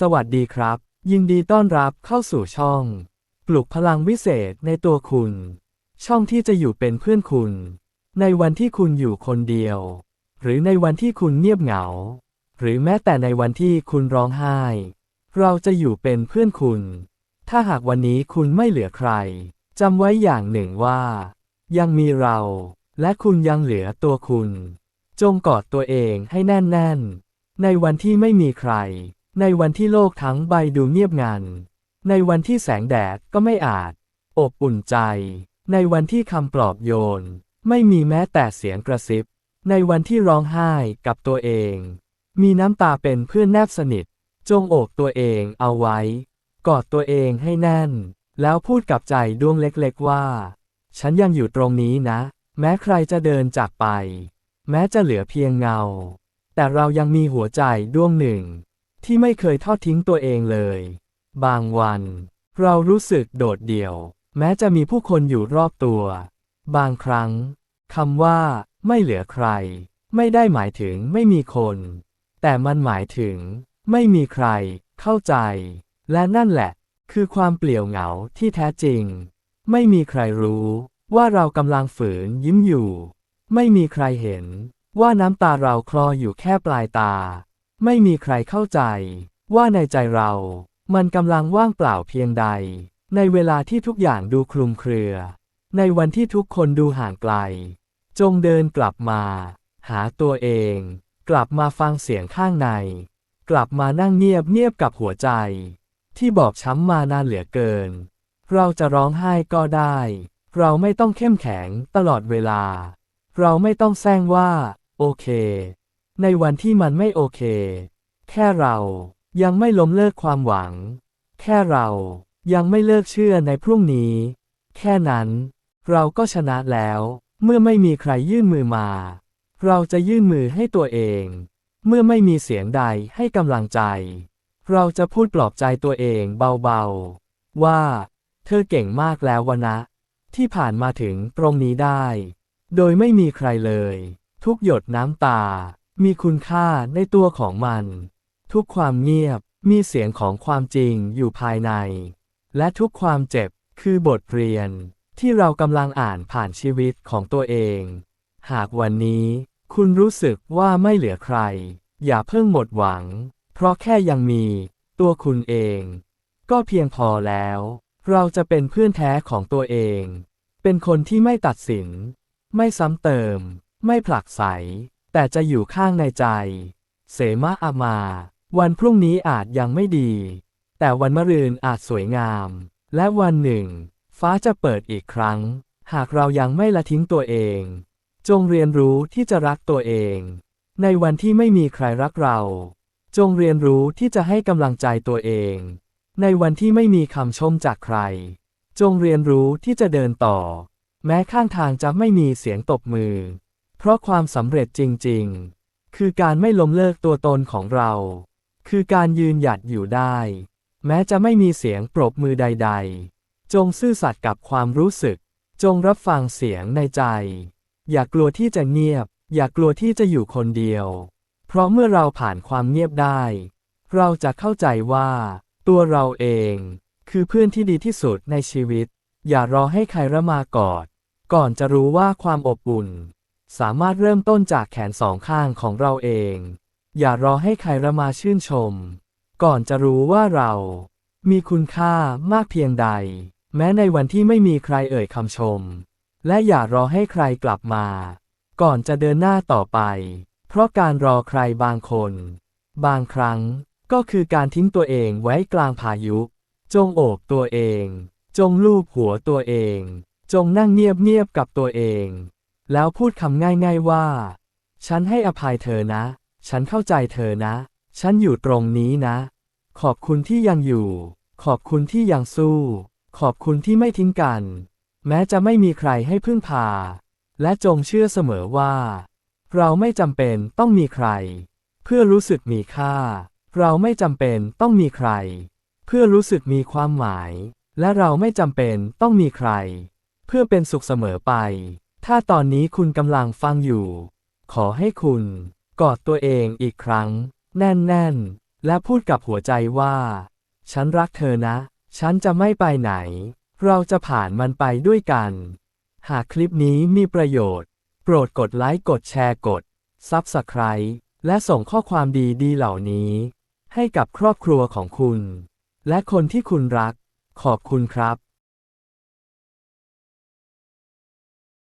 สวัสดีครับ ยินดีต้อนรับเข้าสู่ช่อง ปลุกพลังวิเศษในตัวคุณ ช่องที่จะอยู่เป็นเพื่อนคุณ ในวันที่คุณอยู่คนเดียว หรือในวันที่คุณเงียบเหงา หรือแม้แต่ในวันที่คุณร้องไห้ เราจะอยู่เป็นเพื่อนคุณ ถ้าหากวันนี้คุณไม่เหลือใครจำไว้อย่างหนึ่งว่า ยังมีเรา และคุณยังเหลือตัวคุณ จงกอดตัวเองให้แน่นๆ ในวันที่ไม่มีใคร ในวันที่โลกทั้งใบดูเงียบงัน ในวันที่แสงแดดก็ไม่อาจ อบอุ่นใจ ในวันที่คำปลอบโยน ไม่มีแม้แต่เสียงกระซิบ ในวันที่ร้องไห้กับตัวเอง มีน้ำตาเป็นเพื่อนแนบสนิท จงโอบตัวเองเอาไว้ กอดตัวเองให้แน่น แล้วพูดกับใจดวงเล็กๆว่า ฉันยังอยู่ตรงนี้นะ แม้ใครจะเดินจากไป แม้จะเหลือเพียงเงา แต่เรายังมีหัวใจดวงหนึ่ง ที่ไม่เคยทอดทิ้งตัวเองเลย บางวัน เรารู้สึกโดดเดี่ยว แม้จะมีผู้คนอยู่รอบตัว บางครั้งคำว่า ไม่เหลือใคร ไม่ได้หมายถึงไม่มีคน แต่มันหมายถึง ไม่มีใคร เข้าใจ และนั่นแหละ คือความเปลี่ยวเหงาที่แท้จริง ไม่มีใครรู้ว่าเรากำลังฝืนยิ้มอยู่ ไม่มีใครเห็นว่าน้ำตาเราคลออยู่แค่ปลายตา ไม่มีใครเข้าใจ ว่าในใจเรา มันกำลังว่างเปล่าเพียงใด ในเวลาที่ทุกอย่างดูคลุมเครือ ในวันที่ทุกคนดูห่างไกล จงเดินกลับมา หาตัวเอง กลับมาฟังเสียงข้างใน กลับมานั่งเงียบเงียบกับหัวใจ ที่บอบช้ำมานานเหลือเกิน เราจะร้องไห้ก็ได้ เราไม่ต้องเข้มแข็งตลอดเวลา เราไม่ต้องแซงว่า โอเค ในวันที่มันไม่โอเค แค่เรายังไม่ล้มเลิกความหวัง แค่เรายังไม่เลิกเชื่อในพรุ่งนี้ แค่นั้น เราก็ชนะแล้ว เมื่อไม่มีใครยื่นมือมา เราจะยื่นมือให้ตัวเอง เมื่อไม่มีเสียงใดให้กำลังใจ เราจะพูดปลอบใจตัวเองเบาๆ ว่า เธอเก่งมากแล้ววะนะ ที่ผ่านมาถึงตรงนี้ได้ โดยไม่มีใครเลย ทุกหยดน้ำตา มีคุณค่าในตัวของมัน ทุกความเงียบมีเสียงของความจริงอยู่ภายใน และทุกความเจ็บคือบทเรียน ที่เรากำลังอ่านผ่านชีวิตของตัวเอง หากวันนี้คุณรู้สึกว่าไม่เหลือใคร อย่าเพิ่งหมดหวัง เพราะแค่ยังมีตัวคุณเอง ก็เพียงพอแล้ว เราจะเป็นเพื่อนแท้ของตัวเอง เป็นคนที่ไม่ตัดสิน ไม่ซ้ำเติม ไม่ผลักไส แต่จะอยู่ข้างในใจ เสมาอามา วันพรุ่งนี้อาจยังไม่ดี แต่วันมะรืนอาจสวยงาม และวันหนึ่ง ฟ้าจะเปิดอีกครั้ง หากเรายังไม่ละทิ้งตัวเอง จงเรียนรู้ที่จะรักตัวเอง ในวันที่ไม่มีใครรักเรา จงเรียนรู้ที่จะให้กำลังใจตัวเอง ในวันที่ไม่มีคำชมจากใคร จงเรียนรู้ที่จะเดินต่อ แม้ข้างทางจะไม่มีเสียงตบมือ เพราะความสำเร็จจริงๆ คือการไม่ล้มเลิกตัวตนของเรา คือการยืนหยัดอยู่ได้ แม้จะไม่มีเสียงปรบมือใด ๆ จงซื่อสัตย์กับความรู้สึก จงรับฟังเสียงในใจ อย่ากลัวที่จะเงียบ อย่ากลัวที่จะอยู่คนเดียว เพราะเมื่อเราผ่านความเงียบได้ เราจะเข้าใจว่า ตัวเราเอง คือเพื่อนที่ดีที่สุดในชีวิต อย่ารอให้ใครระมากอด ก่อนจะรู้ว่าความอบอุ่น สามารถเริ่มต้นจากแขนสองข้างของเราเอง อย่ารอให้ใครระมาชื่นชม ก่อนจะรู้ว่าเรา มีคุณค่ามากเพียงใด แม้ในวันที่ไม่มีใครเอ่ยคำชม และอย่ารอให้ใครกลับมา ก่อนจะเดินหน้าต่อไป เพราะการรอใครบางคน บางครั้งก็คือการทิ้งตัวเองไว้กลางพายุ จงโอบตัวเอง จงลูบหัวตัวเอง จงนั่งเงียบๆกับตัวเอง แล้วพูดคำง่ายๆว่า ฉันให้อภัยเธอนะ ฉันเข้าใจเธอนะ ฉันอยู่ตรงนี้นะ ขอบคุณที่ยังอยู่ ขอบคุณที่ยังสู้ ขอบคุณที่ไม่ทิ้งกัน แม้จะไม่มีใครให้พึ่งพา และจงเชื่อเสมอว่า เราไม่จำเป็นต้องมีใคร เพื่อรู้สึกมีค่า เราไม่จำเป็นต้องมีใคร เพื่อรู้สึกมีความหมาย และเราไม่จำเป็นต้องมีใคร เพื่อเป็นสุขเสมอไป ถ้าตอนนี้คุณกำลังฟังอยู่ ขอให้คุณกอดตัวเองอีกครั้ง แน่นๆ และพูดกับหัวใจว่า ฉันรักเธอนะ ฉันจะไม่ไปไหน เราจะผ่านมันไปด้วยกัน หากคลิปนี้มีประโยชน์ โปรดกดไลค์กดแชร์กด Subscribe และส่งข้อความดีๆเหล่านี้ ให้กับครอบครัวของคุณ และคนที่คุณรัก ขอบคุณครับ